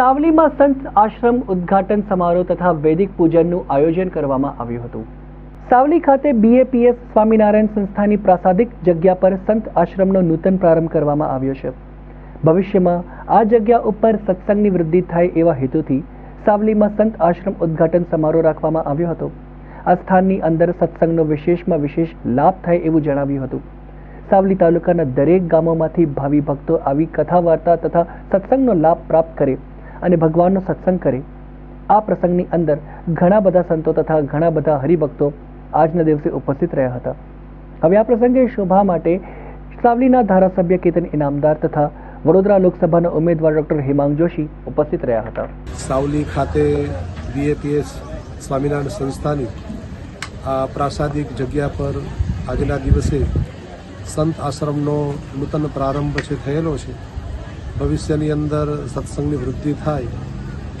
સાવલીમાં સંત આશ્રમ ઉદ્ઘાટન સમારોહ તથા વૈદિક પૂજનનું આયોજન કરવામાં આવ્યું હતું. સાવલી ખાતે બીએપીએસ સ્વામિનારાયણ સંસ્થાની પ્રાસાદિક જગ્યા પર સંત આશ્રમનો નૂતન પ્રારંભ કરવામાં આવ્યો છે. ભવિષ્યમાં આ જગ્યા ઉપર સત્સંગની વૃદ્ધિ થાય એવા હેતુથી સાવલીમાં સંત આશ્રમ ઉદ્ઘાટન સમારોહ રાખવામાં આવ્યો હતો. આ સ્થાનની અંદર સત્સંગનો વિશેષમાં વિશેષ લાભ થાય એવું જણાવ્યું હતું. સાવલી તાલુકાના દરેક ગામોમાંથી ભાવિ ભક્તો આવી કથા વાર્તા તથા સત્સંગનો લાભ પ્રાપ્ત કરે અને ભગવાનનો સત્સંગ કરે. આ પ્રસંગની અંદર ઘણા બધા સંતો તથા ઘણા બધા હરિભક્તો આજના દિવસે ઉપસ્થિત રહ્યા હતા. હવે આ પ્રસંગે શોભા માટે સાવલીના ધારાસભ્ય કેતન ઇનામદાર તથા વડોદરા લોકસભાના ઉમેદવાર ડોક્ટર હેમાંગ જોશી ઉપસ્થિત રહ્યા હતા. સાવલી ખાતે બીએપીએસ સ્વામિનારાયણ સંસ્થાની આ પ્રાસાદિક જગ્યા પર આજના દિવસે સંત આશ્રમનો નૂતન પ્રારંભ છે થયેલો છે ભવિષ્યની અંદર સત્સંગની વૃદ્ધિ થાય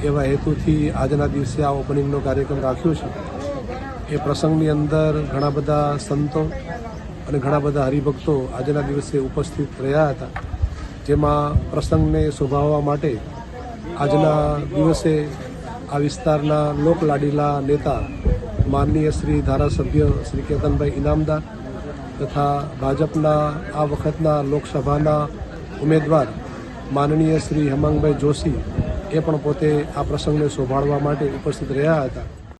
એવા હેતુથી આજના દિવસે આ ઓપનિંગનો કાર્યક્રમ રાખ્યો છે. એ પ્રસંગની અંદર ઘણા બધા સંતો અને ઘણા બધા હરિભક્તો આજના દિવસે ઉપસ્થિત રહ્યા હતા. જેમાં પ્રસંગને શોભાવવા માટે આજના દિવસે આ વિસ્તારના લોકલાડીલા નેતા માનનીય શ્રી ધારાસભ્ય શ્રી કેતનભાઈ ઇનામદાર તથા ભાજપના આ વખતના લોકસભાના ઉમેદવાર માનનીય શ્રી હેમાંગભાઈ જોશી એ પણ પોતે આ પ્રસંગને શોભાળવા માટે ઉપસ્થિત રહ્યા હતા.